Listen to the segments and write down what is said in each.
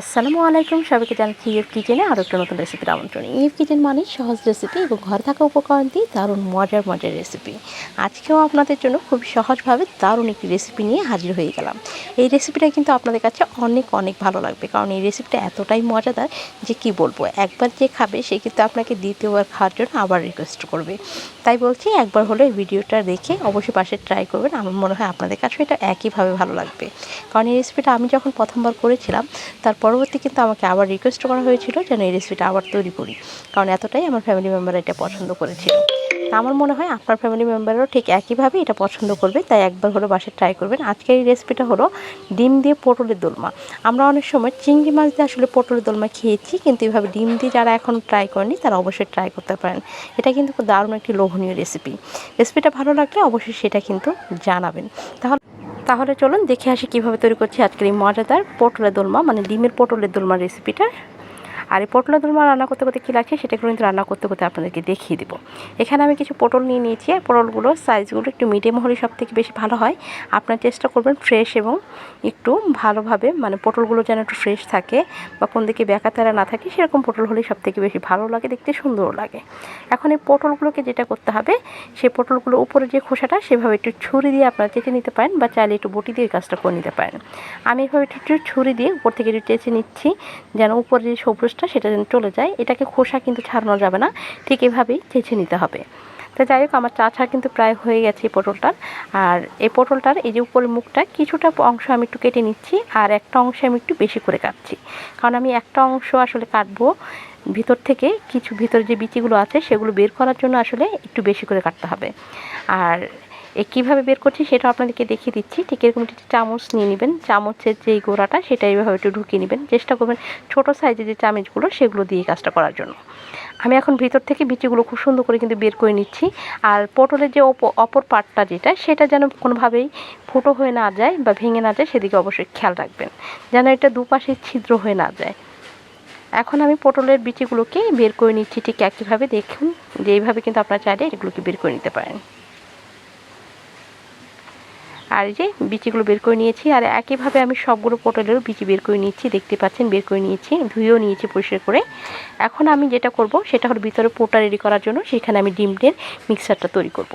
আসসালামু আলাইকুম, সবাইকে জানাচ্ছি ইউর কিচেনে আরও একটা নতুন রেসিপির আমন্ত্রণ। ইউর কিচেন মানে সহজ রেসিপি এবং ঘরে থাকা উপকরণ দিয়ে দারুণ মজার মজার রেসিপি আজকেও আপনাদের জন্য খুব সহজভাবে দারুণ একটি রেসিপি নিয়ে হাজির হয়ে গেলাম। এই রেসিপিটা কিন্তু আপনাদের কাছে অনেক অনেক ভালো লাগবে, কারণ এই রেসিপিটা এতটাই মজাদার যে কি বলব, একবার যে খাবে সে কিন্তু আপনাকে দ্বিতীয়বার খাওয়ার জন্য আবার রিকোয়েস্ট করবে। তাই বলছি, একবার হলে ভিডিওটা দেখে অবশ্যই পাশে ট্রাই করবেন, আমার মনে হয় আপনাদের কাছেও এটা একইভাবে ভালো লাগবে। কারণ এই রেসিপিটা আমি যখন প্রথমবার করেছিলাম তার পরবর্তী কিন্তু আমাকে আবার রিকোয়েস্ট করা হয়েছিল যেন এই রেসিপিটা আবার তৈরি করি। কারণ এতটাই আমার ফ্যামিলি মেম্বার এটা পছন্দ করেছিল। আমার মনে হয় আপনার ফ্যামিলি মেম্বারও ঠিক একইভাবে এটা পছন্দ করবে, তাই একবার হলো বাসায় ট্রাই করবেন। আজকের এই রেসিপিটা হলো ডিম দিয়ে পটলের দোলমা। আমরা অনেক সময় চিংড়ি মাছ দিয়ে আসলে পটলের দোলমা খেয়েছি, কিন্তু এভাবে ডিম দিয়ে যারা এখন ট্রাই করেনি, তারা অবশ্যই ট্রাই করতে পারেন। এটা কিন্তু খুব দারুণ একটি লোভনীয় রেসিপি রেসিপিটা ভালো লাগলে অবশ্যই সেটা কিন্তু জানাবেন। তাহলে তাহলে চলুন দেখে আসি কীভাবে তৈরি করছি আজকের এই মজাদার পটলের দোলমা মানে ডিমের পটলের দোলমা রেসিপিটা আর এই পটলের দোলমা রান্না করতে করতে কী লাগছে সেটা কিন্তু রান্না করতে করতে আপনাদেরকে দেখিয়ে দেবো। এখানে আমি কিছু পটল নিয়ে নিয়েছি আর পটলগুলোর সাইজগুলো একটু মিডিয়াম হলে সব থেকে বেশি ভালো হয়। আপনার চেষ্টা করবেন ফ্রেশ এবং একটু ভালোভাবে মানে পটলগুলো যেন একটু ফ্রেশ থাকে বা কোন দিকে বেকাতারা না থাকে সেরকম পটল হলেই সব থেকে বেশি ভালো লাগে, দেখতে সুন্দরও লাগে। এখন এই পটলগুলোকে যেটা করতে হবে, সেই পটলগুলো উপরে যে খোসাটা সেভাবে একটু ছুরি দিয়ে আপনারা চেঁচে নিতে পারেন বা চাইলে একটু বটি দিয়ে কাজটা করে নিতে পারেন। আমি এভাবে একটু একটু ছুরি দিয়ে উপর থেকে একটু চেঁচে নিচ্ছি, যেন উপরে যে সবুজটা সেটা যেন চলে যায়, এটাকে খোসা কিন্তু ছাড়ানো যাবে না, ঠিক এভাবেই চেঁচে নিতে হবে। তো যাই হোক, আমার চাছা কিন্তু প্রায় হয়ে গেছে এই পটলটার। আর এই পটলটার এই যে উপরের মুখটা, কিছুটা অংশ আমি একটু কেটে নিচ্ছি, আর একটা অংশ আমি একটু বেশি করে কাটছি। কারণ আমি একটা অংশ আসলে কাটবো ভিতর থেকে কিছু ভিতরে যে বিচিগুলো আছে, সেগুলো বের করার জন্য আসলে একটু বেশি করে কাটতে হবে। আর এ কীভাবে বের করছি সেটা আপনাদেরকে দেখিয়ে দিচ্ছি। ঠিক এরকম একটি চামচ নিয়ে নেবেন। চামচের যেই গোড়াটা, সেটা এইভাবে একটু ঢুকিয়ে নেবেন। চেষ্টা করবেন ছোটো সাইজের যে চামচগুলো, সেগুলো দিয়ে কাজটা করার জন্য। আমি এখন ভিতর থেকে বিচিগুলো খুব সুন্দর করে কিন্তু বের করে নিচ্ছি। আর পটলের যে অপর পার্টটা যেটা, সেটা যেন কোনোভাবেই ফুটো হয়ে না যায় বা ভেঙে না যায়, সেদিকে অবশ্যই খেয়াল রাখবেন। যেন এটা দুপাশে ছিদ্র হয়ে না যায়। এখন আমি পটলের বিচিগুলোকে বের করে নিচ্ছি, ঠিক একইভাবে দেখুন, যে এইভাবে কিন্তু আপনারা চাইলে এগুলোকে বের করে নিতে পারেন। আর যে বিচিগুলো বের করে নিয়েছি, আর একইভাবে আমি সবগুলো পটলেরও বিচি বের করে নিয়েছি দেখতে পাচ্ছেন, বের করে নিয়েছি, ধুয়েও নিয়েছি পরিষ্কার করে। এখন আমি যেটা করব, সেটা হলো ভিতরে পোটা রেডি করার জন্য, সেখানে আমি ডিমটের মিক্সারটা তৈরি করব।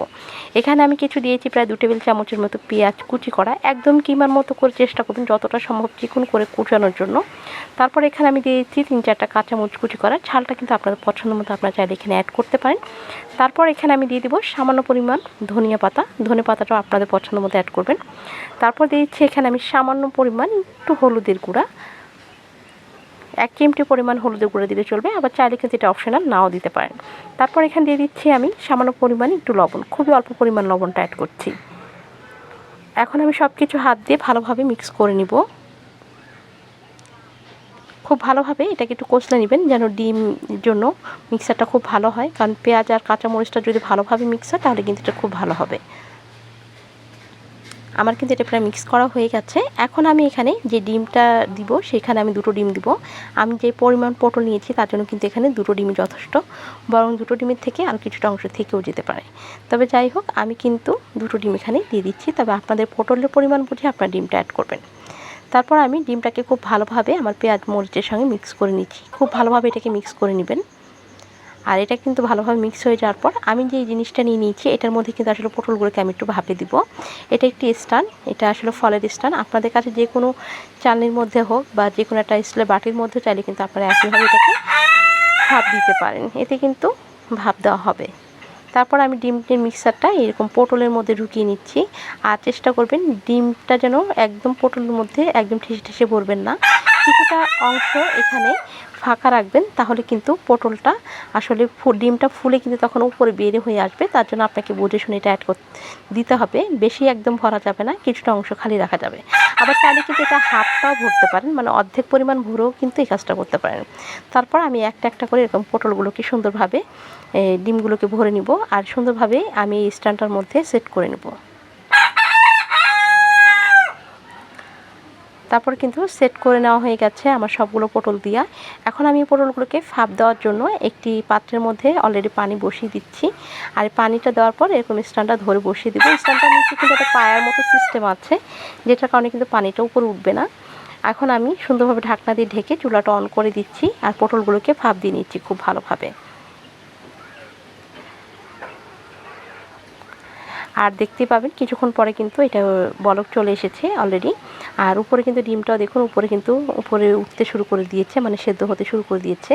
এখানে আমি কিছু দিয়েছি, প্রায় দু টেবিল চামচের মতো পেঁয়াজ কুচি করা, একদম কিমার মতো করে চেষ্টা করবেন, যতটা সম্ভব চিকুন করে কুচানোর জন্য। তারপর এখানে আমি দিয়েছি তিন চারটা কাঁচামরিচ কুচি করা ছালটা কিন্তু আপনাদের পছন্দ মতো আপনারা চাইলে এখানে অ্যাড করতে পারেন। তারপর এখানে আমি দিয়ে দিব সামান্য পরিমাণ ধনিয়া পাতা, ধনে পাতাটাও আপনাদের পছন্দ মতো অ্যাড করবেন তারপর দিয়েছি এখানে আমি সামান্য পরিমাণ একটু হলুদের গুঁড়া। এক চিমটি পরিমাণ হলুদের গুঁড়া দিলে চলবে, আবার চাইলে কিন্তু এটা অপশনাল নাও দিতে পারেন। তারপর এখানে দিয়ে দিচ্ছি আমি সামান্য পরিমাণ একটু লবণ, খুবই অল্প পরিমাণ লবণটা অ্যাড করছি। এখন আমি সব কিছু হাত দিয়ে ভালোভাবে মিক্স করে নিব। খুব ভালোভাবে এটাকে একটু কষলে নেবেন যেন ডিম জন্য মিক্সারটা খুব ভালো হয়, কারণ পেঁয়াজ আর কাঁচামরিচটা যদি ভালোভাবে মিক্স হয়, তাহলে কিন্তু এটা খুব ভালো হবে। আমার কিন্তু এটা প্রায় মিক্স করা হয়ে গেছে। এখন আমি এখানে যে ডিমটা দিব, সেখানে আমি দুটো ডিম দিব। আমি যে পরিমাণ পটল নিয়েছি, তার জন্য কিন্তু এখানে দুটো ডিমই যথেষ্ট। বরং দুটো ডিমের থেকে আর কিছুটা অংশ থেকেও যেতে পারে। তবে যাই হোক, আমি কিন্তু দুটো ডিম এখানে দিয়ে দিচ্ছি। তবে আপনাদের পটলের পরিমাণ বুঝে আপনার ডিমটা অ্যাড করবেন। তারপর আমি ডিমটাকে খুব ভালোভাবে আমার পেঁয়াজ মরিচের সঙ্গে মিক্স করে নিচ্ছি। খুব ভালোভাবে এটাকে মিক্স করে নেবেন। আর এটা কিন্তু ভালোভাবে মিক্স হয়ে যাওয়ার পর আমি যে জিনিসটা নিয়ে নিয়েছি, এটার মধ্যে কিন্তু আসলে পটলগুলোকে আমি একটু ভাপে দিব। এটা একটি স্টান, এটা আসলে ফলের স্টান। আপনাদের কাছে যে কোনো চালনির মধ্যে হোক বা যে কোনো একটা স্টিলের বাটির মধ্যে চাইলে কিন্তু আপনারা একইভাবে এটাকে ভাপ দিতে পারেন। এতে কিন্তু ভাপ দেওয়া হবে। তারপর আমি ডিমের মিক্সারটা এরকম পটলের মধ্যে ঢুকিয়ে নিচ্ছি। আর চেষ্টা করবেন ডিমটা যেন একদম পটলের মধ্যে একদম ঠেসে ঠেসে ভরবেন না। কিছুটা অংশ এখানে ফাঁকা রাখবেন, তাহলে কিন্তু পটলটা আসলে ডিমটা ফুলে কিন্তু তখন উপরে বেড়ে হয়ে আসবে। তার জন্য আপনাকে বুঝে শুনে এটা অ্যাড দিতে হবে। বেশি একদম ভরা যাবে না, কিছুটা অংশ খালি রাখা যাবে। আবার চাইলে কিন্তু এটা হাফটাও ভরতে পারেন মানে অর্ধেক পরিমাণ ভরেও কিন্তু এই কাজটা করতে পারেন। তারপর আমি একটা একটা করে এরকম পটলগুলোকে সুন্দরভাবে ডিমগুলোকে ভরে নিব। আর সুন্দরভাবে আমি এই স্ট্যান্ডটার মধ্যে সেট করে নেব। তারপর কিন্তু সেট করে নেওয়া হয়ে গেছে আমার সবগুলো পটল দিয়া। এখন আমি পটলগুলোকে ফাপ দেওয়ার জন্য একটি পাত্রের মধ্যে অলরেডি পানি বসিয়ে দিচ্ছি। আর পানিটা দেওয়ার পর এরকম স্ট্যান্ডটা ধরে বসিয়ে দেবো। স্ট্যান্ডটার নিচে কিন্তু একটা পায়ার মতো সিস্টেম আছে, যেটার কারণে কিন্তু পানিটা উপরে উঠবে না। এখন আমি সুন্দরভাবে ঢাকনা দিয়ে ঢেকে চুলাটা অন করে দিচ্ছি আর পটলগুলোকে ভাপ দিয়ে নিচ্ছি খুব ভালোভাবে। আর দেখতে পাবেন কিছুক্ষণ পরে কিন্তু এটা বলক চলে এসেছে অলরেডি আর উপরে কিন্তু ডিমটাও দেখুন, উপরে কিন্তু উপরে উঠতে শুরু করে দিয়েছে মানে সেদ্ধ হতে শুরু করে দিয়েছে।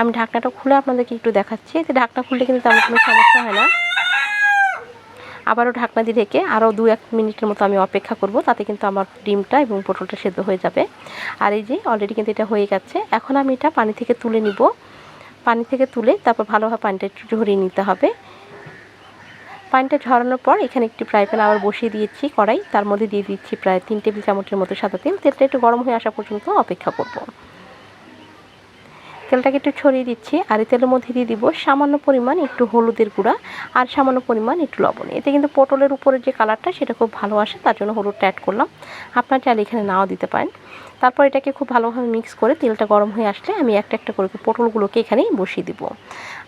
আমি ঢাকনাটা খুলে আপনাদেরকে একটু দেখাচ্ছি। এতে ঢাকনা খুললে কিন্তু তেমন কোনো সমস্যা হয় না। আবারও ঢাকনা দিয়ে ঢেকে আরও দু এক মিনিটের মতো আমি অপেক্ষা করব, তাতে কিন্তু আমার ডিমটা এবং পটলটা সেদ্ধ হয়ে যাবে। আর এই যে অলরেডি কিন্তু এটা হয়ে গেছে। এখন আমি এটা পানি থেকে তুলে নিব। পানি থেকে তুলে তারপর ভালোভাবে পানিটা একটু ঝরিয়ে নিতে হবে। পানিটা ঝরানোর পর এখানে একটি ফ্রাই প্যান আবার বসিয়ে দিয়েছি কড়াই। তার মধ্যে দিয়ে দিচ্ছি প্রায় তিন টেবিল চামচের মতো সাদা তেল। তেলটা একটু গরম হয়ে আসা পর্যন্ত অপেক্ষা করব। তেলটাকে একটু ছড়িয়ে দিচ্ছি আর এই তেলের মধ্যে দিয়ে দিব সামান্য পরিমাণ একটু হলুদের গুঁড়া আর সামান্য পরিমাণ একটু লবণ। এতে কিন্তু পটলের উপরে যে কালারটা সেটা খুব ভালো আসে, তার জন্য হলুদটা অ্যাড করলাম। আপনার চাইলে এখানে নাও দিতে পারেন। তারপর এটাকে খুব ভালোভাবে মিক্স করে তেলটা গরম হয়ে আসলে আমি একটা একটা করে পটলগুলোকে এখানেই বসিয়ে দিব।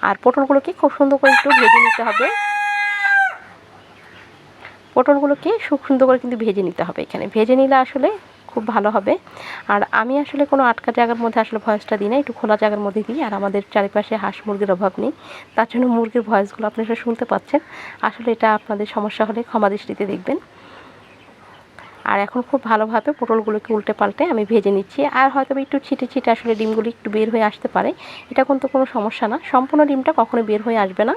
আর পটলগুলোকে খুব সুন্দর করে একটু ভেজে নিতে হবে। পটলগুলোকে খুব সুন্দর করে কিন্তু ভেজে নিতে হবে এখানে। ভেজে নিলে আসলে খুব ভালো হবে। আর আমি আসলে কোনো আটকা জায়গার মধ্যে আসলে ভয়েসটা দিই না, একটু খোলা জায়গার মধ্যে দিই, আর আমাদের চারিপাশে হাঁস মুরগির অভাব নেই। তার জন্য মুরগির ভয়েসগুলো আপনারা শুনতে পাচ্ছেন। আসলে এটা আপনাদের সমস্যা হলে ক্ষমা দৃষ্টিতে দেখবেন। আর এখন খুব ভালোভাবে পটলগুলোকে উল্টে পাল্টে আমি ভেজে নিচ্ছি। আর হয়তো একটু ছিটে ছিটে আসলে ডিমগুলি একটু বের হয়ে আসতে পারে। এটা কিন্তু কোনো সমস্যা না। সম্পূর্ণ ডিমটা কখনো বের হয়ে আসবে না।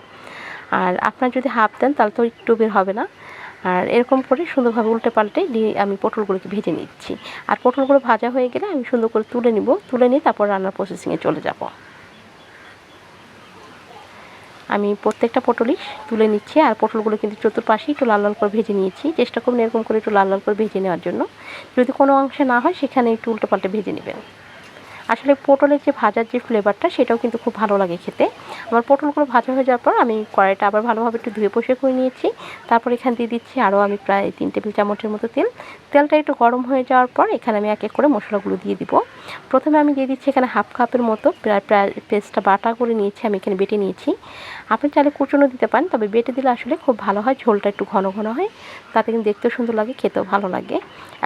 আর আপনার যদি হাফ দেন তাহলে তো একটু বের হবে না। আর এরকম করে সুন্দরভাবে উল্টে পাল্টে দিয়ে আমি পটলগুলোকে ভেজে নিচ্ছি। আর পটলগুলো ভাজা হয়ে গেলে আমি সুন্দর করে তুলে নিব। তুলে নিয়ে তারপর রান্নার প্রসেসিংয়ে চলে যাব। আমি প্রত্যেকটা পটলই তুলে নিচ্ছি আর পটলগুলো কিন্তু চতুর্পাশে একটু লাল লাল করে ভেজে নিয়েছি। চেষ্টা করুন এরকম করে একটু লাল লাল করে ভেজে নেওয়ার জন্য। যদি কোনো অংশে না হয়, সেখানে একটু উল্টো পাল্টে ভেজে নেবেন। আসলে পটলের যে ভাজার যে ফ্লেভারটা সেটাও কিন্তু খুব ভালো লাগে খেতে। আমার পটলগুলো ভাজা হয়ে যাওয়ার পর আমি কড়াইটা আবার ভালোভাবে একটু ধুয়ে পোষে করে নিয়েছি। তারপর এখানে দিয়ে দিচ্ছি আরও আমি প্রায় তিন টেবিল চামচের মতো তেল। তেলটা একটু গরম হয়ে যাওয়ার পর এখানে আমি এক এক করে মশলাগুলো দিয়ে দিব। প্রথমে আমি দিয়ে দিচ্ছি এখানে হাফ কাপের মতো প্রায় প্রায় পেস্টটা বাটা করে নিয়েছি, আমি এখানে বেটে নিয়েছি। আপনি চাইলে কুচুনো দিতে পারেন, তবে বেটে দিলে আসলে খুব ভালো হয়, ঝোলটা একটু ঘন ঘন হয়। তাতে কিন্তু দেখতেও সুন্দর লাগে, খেতেও ভালো লাগে।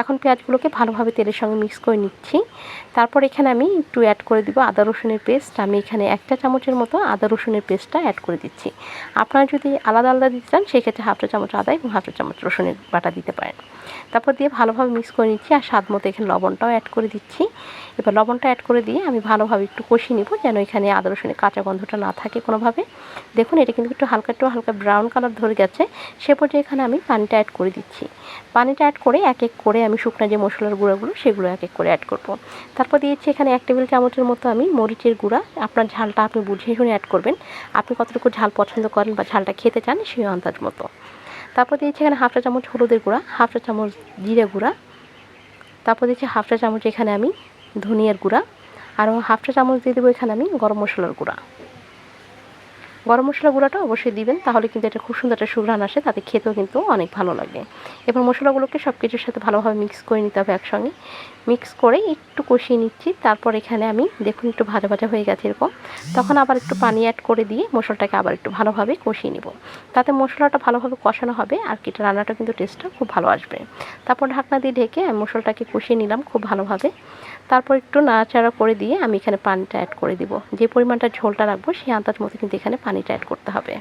এখন পেঁয়াজগুলোকে ভালোভাবে তেলের সঙ্গে মিক্স করে নিচ্ছি। তারপর এখানে আমি একটু অ্যাড করে দিব আদা রসুনের পেস্ট আমি এখানে একটা চামচের মতো আদা রসুনের পেস্টটা অ্যাড করে দিচ্ছি। আপনারা যদি আলাদা আলাদা দিতে চান, সেক্ষেত্রে হাফটা চামচ আদা এবং হাফটা চামচ রসুনের বাটা দিতে পারেন। তারপর দিয়ে ভালোভাবে মিক্স করে নিচ্ছি আর স্বাদ মতো এখানে লবণটাও অ্যাড করে দিচ্ছি। এবার লবণটা অ্যাড করে দিয়ে আমি ভালোভাবে একটু কষিয়ে নিব যেন এখানে আদা রসুনের কাঁচা গন্ধটা না থাকে কোনোভাবে। দেখুন, এটা কিন্তু একটু হালকা একটু হালকা ব্রাউন কালার ধরে গেছে। সে পর্যায়ে এখানে আমি পানিটা অ্যাড করে দিচ্ছি। পানিটা অ্যাড করে এক এক করে আমি শুকনো যে মশলার গুঁড়োগুলো সেগুলো এক এক করে অ্যাড করব। তারপর দিয়েছি এখানে এক টেবিল চামচের মতো আমি মরিচের গুঁড়া। আপনার ঝালটা আপনি বুঝিয়ে শুনে অ্যাড করবেন। আপনি কতটুকু ঝাল পছন্দ করেন বা ঝালটা খেতে চান সেই আন্দাজ মতো। তারপর দিয়েছি এখানে হাফ চা চামচ হলুদের গুঁড়া, হাফ চা চামচ জিরে গুঁড়া। তারপর দিয়েছি হাফ চা চামচ এখানে আমি ধনিয়ার গুঁড়া। আর আরও হাফটা চামচ দিয়ে দেবো এখানে আমি গরম মশলার গুঁড়া। গরম মশলা গুঁড়াটা অবশ্যই দিবেন, তাহলে কিন্তু এটা খুব সুন্দর একটা সুঘ্রাণ আসে, তাতে খেতেও কিন্তু অনেক ভালো লাগে। এবার মশলাগুলোকে সব কিছুর সাথে ভালোভাবে মিক্স করে নিতে হবে একসঙ্গে। মিক্স করে একটু কষিয়ে নিচ্ছি, তারপর এখানে আমি দেখুন একটু ভাজা ভাজা হয়ে গেছে এরকম। তখন আবার একটু পানি অ্যাড করে দিয়ে মশলাটাকে আবার একটু ভালোভাবে কষিয়ে নিব। তাতে মশলাটা ভালোভাবে কষানো হবে, আর কি রান্নাটা কিন্তু টেস্টটা খুব ভালো আসবে। তারপর ঢাকনা দিয়ে ঢেকে আমি মশলাটাকে কষিয়ে নিলাম খুব ভালোভাবে। তারপর একটু নাড়াচাড়া করে দিয়ে আমি এখানে পানিটা অ্যাড করে দিব। যে পরিমাণটা ঝোলটা রাখব, সেই আন্দাজ মতো কিন্তু এখানে পানিটা অ্যাড করতে হবে।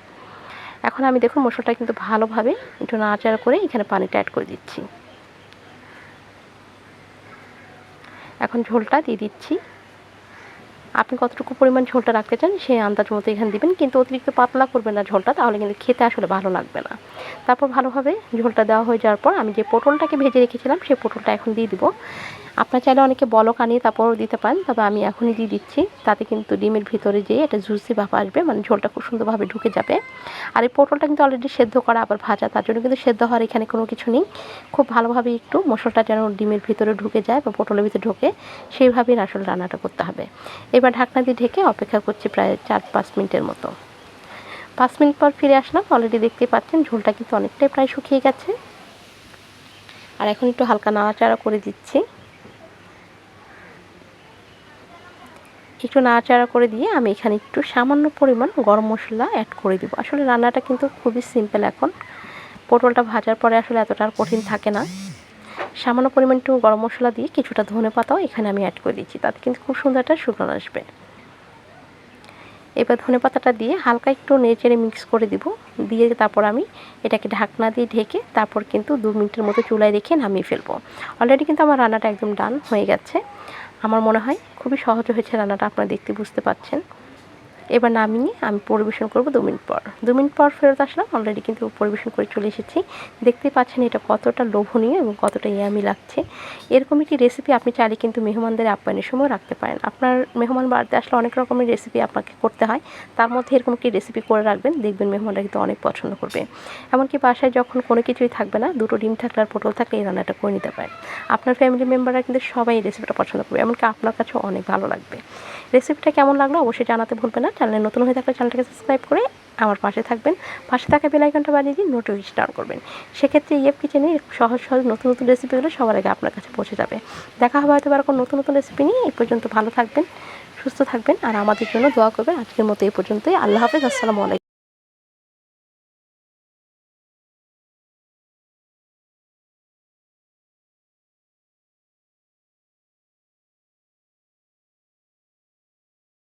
এখন আমি দেখুন মশলাটা কিন্তু ভালোভাবে একটু নাড়াচাড়া করে এখানে পানিটা অ্যাড করে দিচ্ছি। এখন ঝোলটা দিয়ে দিচ্ছি। আপনি কতটুকু পরিমাণ ঝোলটা রাখতে চান, সেই আন্দাজ মতো এখানে দিবেন, কিন্তু অতিরিক্ত পাতলা করবেন না ঝোলটা, তাহলে কিন্তু খেতে আসলে ভালো লাগবে না। তারপর ভালোভাবে ঝোলটা দেওয়া হয়ে যাওয়ার পর আমি যে পটলটাকে ভেজে রেখেছিলাম, সেই পটলটা এখন দিয়ে দিব। আপনার চাইলে অনেকে বলক আনিয়ে তারপরও দিতে পারেন, তবে আমি এখনই দিয়ে দিচ্ছি। তাতে কিন্তু ডিমের ভিতরে যেয়ে একটা জুসি ভাব আসবে মানে ঝোলটা খুব সুন্দরভাবে ঢুকে যাবে। আর এই পটলটা কিন্তু অলরেডি সেদ্ধ করা আবার ভাজা, তার জন্য কিন্তু সেদ্ধ হওয়ার এখানে কোনো কিছু নেই। খুব ভালোভাবে একটু মশলাটা যেন ডিমের ভিতরে ঢুকে যায় বা পটলের ভিতরে ঢোকে, সেইভাবেই আসলে রান্নাটা করতে হবে। এবার ঢাকনা দিয়ে ঢেকে অপেক্ষা করছি প্রায় চার পাঁচ মিনিটের মতো। পাঁচ মিনিট পর ফিরে আসলাম অলরেডি দেখতে পাচ্ছেন ঝোলটা কিন্তু অনেকটাই প্রায় শুকিয়ে গেছে। আর এখন একটু হালকা নাড়াচাড়া করে দিচ্ছি। একটু নাড়াচাড়া করে দিয়ে আমি এখানে একটু সামান্য পরিমাণ গরম মশলা অ্যাড করে দিব। আসলে রান্নাটা কিন্তু খুবই সিম্পল এখন। পটলটা ভাজার পরে আসলে এতটা আর কঠিন থাকে না। সামান্য পরিমাণ একটু গরম মশলা দিয়ে কিছুটা ধনে পাতাও এখানে আমি অ্যাড করে দিচ্ছি। তাতে কিন্তু খুব সুন্দর একটা সুগন্ধ আসবে। এবার ধনে পাতাটা দিয়ে হালকা একটু নেড়ে মিক্স করে দিব। দিয়ে তারপর আমি এটাকে ঢাকনা দিয়ে ঢেকে তারপর কিন্তু দু মিনিটের মতো চুলায় রেখে নামিয়ে ফেলব। অলরেডি কিন্তু আমার রান্নাটা একদম ডান হয়ে গেছে। আমার মনে হয় খুবই সহজ হয়েছে রান্নাটা আপনারা দেখতে বুঝতে পাচ্ছেন। এবার নামিয়ে আমি পরিবেশন করব দু মিনিট পর। দু মিনিট পর ফেরত আসলাম অলরেডি কিন্তু পরিবেশন করে চলে এসেছি। দেখতেই পাচ্ছেন এটা কতটা লোভনীয় এবং কতটা ইয়ামি লাগছে। এরকম একটি রেসিপি আপনি চাইলে কিন্তু মেহমানদের আপ্যায়নের সময় রাখতে পারেন। আপনার মেহমান বাড়িতে আসলে অনেক রকমের রেসিপি আপনাকে করতে হয়। তার মধ্যে এরকম একটি রেসিপি করে রাখবেন, দেখবেন মেহমানরা কিন্তু অনেক পছন্দ করবে। এমনকি বাসায় যখন কোনো কিছুই থাকবে না, দুটো ডিম থাকলে আর পটল থাকলে এই রান্নাটা করে নিতে পারেন। আপনার ফ্যামিলি মেম্বাররা কিন্তু সবাই এই রেসিপিটা পছন্দ করবে, এমনকি আপনার কাছেও অনেক ভালো লাগবে। রেসিপিটা কেমন লাগল অবশ্যই জানাতে ভুলবে না। চ্যানেলে নতুন হয়ে থাকলে চ্যানেলটাকে সাবস্ক্রাইব করে আমার পাশে থাকবেন। পাশে থাকা বেলাইকনটা বাজিয়ে দিয়ে নোটিফিকেশন অন করবেন। সেক্ষেত্রে ইয়েপ কিচেনে সহজ সহজ নতুন নতুন রেসিপিগুলো সবার আগে আপনার কাছে পৌঁছে যাবে। দেখা হবে হয়তো এরকম নতুন নতুন রেসিপি নিয়ে। এই পর্যন্ত ভালো থাকবেন, সুস্থ থাকবেন, আর আমাদের জন্য দোয়া করবেন। আজকের মতো এই পর্যন্তই। আল্লাহ হাফেজ, আসসালামু আলাইকুম।